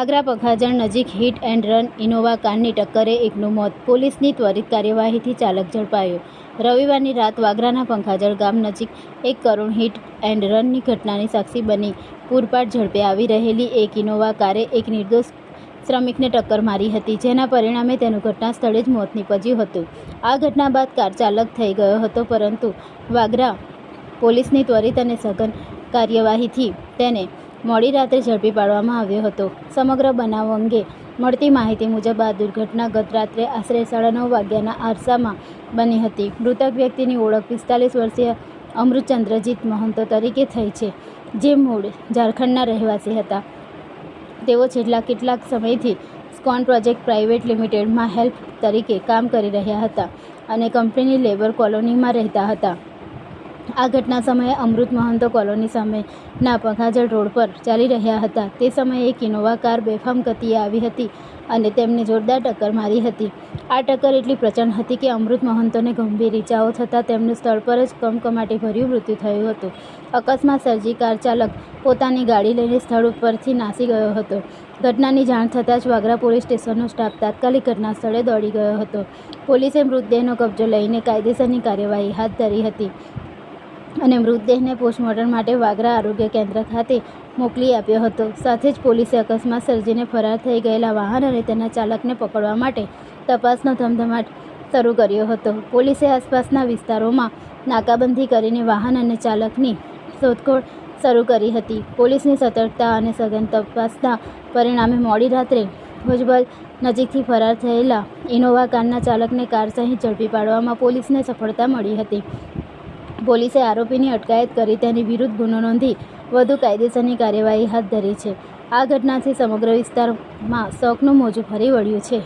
આગ્રા પખાજણ નજીક hit and run Innova કારની ટક્કરે એકનું મોત. પોલીસની ત્વરિત કાર્યવાહીથી ચાલક ઝડપાયો. રવિવારની રાત વાગરાના પંખાજળ ગામ નજીક એક કરુણ હિટ એન્ડ રનની ઘટનાની સાક્ષી બની. પૂરપાટ ઝડપે આવી રહેલી એક ઇનોવા કારે એક નિર્દોષ શ્રમિકને ટક્કર મારી હતી, જેના પરિણામે તેનું ઘટના સ્થળે જ મોત નીપજ્યું હતું. આ ઘટના બાદ કાર ચાલક થઈ ગયો હતો, પરંતુ વાગરા પોલીસની ત્વરિત અને સઘન કાર્યવાહીથી તેને મોડી રાત્રે ઝડપી પાડવામાં આવ્યો હતો. સમગ્ર બનાવ અંગે મળતી માહિતી મુજબ આ દુર્ઘટના ગત રાત્રે આશરે સાડા નવ વાગ્યાના આરસામાં બની હતી. મૃતક વ્યક્તિની ઓળખ પિસ્તાલીસ વર્ષીય અમૃતચંદ્રજીત મહંતો તરીકે થઈ છે, જે મૂળ ઝારખંડના રહેવાસી હતા. તેઓ છેલ્લા કેટલાક સમયથી સ્કોન પ્રોજેક્ટ પ્રાઇવેટ લિમિટેડમાં હેલ્પ તરીકે કામ કરી રહ્યા હતા અને કંપનીની લેબર કોલોનીમાં રહેતા હતા. આ ઘટના સમયે અમૃત મહંતો કોલોની સામેના પંખાજળ રોડ પર ચાલી રહ્યા હતા. તે સમયે એક ઇનોવા કાર બેફામ ગતિએ આવી હતી અને તેમને જોરદાર ટક્કર મારી હતી. આ ટક્કર એટલી પ્રચંડ હતી કે અમૃત મહંતોને ગંભીર ઇજાઓ થતાં તેમનું સ્થળ પર જ કમકમાટી ભર્યું મૃત્યુ થયું હતું. અકસ્માત સર્જી કાર ચાલક પોતાની ગાડી લઈને સ્થળ ઉપરથી નાસી ગયો હતો. ઘટનાની જાણ થતાં જ વાગરા પોલીસ સ્ટેશનનો સ્ટાફ તાત્કાલિક ઘટના સ્થળે દોડી ગયો હતો. પોલીસે મૃતદેહનો કબજો લઈને કાયદેસરની કાર્યવાહી હાથ ધરી હતી. અને મૃતદેહને પોસ્ટમોર્ટમ માટે વાગરા આરોગ્ય કેન્દ્ર ખાતે મોકલી આપ્યો હતો. સાથે જ પોલીસે અકસ્માત સર્જીને ફરાર થઈ ગયેલા વાહન અને તેના ચાલકને પકડવા માટે તપાસનો ધમધમાટ શરૂ કર્યો હતો. પોલીસે આસપાસના વિસ્તારોમાં નાકાબંધી કરીને વાહન અને ચાલકની શોધખોળ શરૂ કરી હતી. પોલીસની સતર્કતા અને સઘન તપાસના પરિણામે મોડી રાત્રે ભુજબલ નજીકથી ફરાર થયેલા ઇનોવા કારના ચાલકને કાર સહિત ઝડપી પાડવામાં પોલીસને સફળતા મળી હતી. પોલીસે આરોપીની અટકાયત કરી તેની વિરુદ્ધ ગુનો નોંધી વધુ કાયદેસરની કાર્યવાહી હાથ ધરી છે. આ ઘટનાથી સમગ્ર વિસ્તારમાં શોકનું મોજું ફરી વળ્યું છે.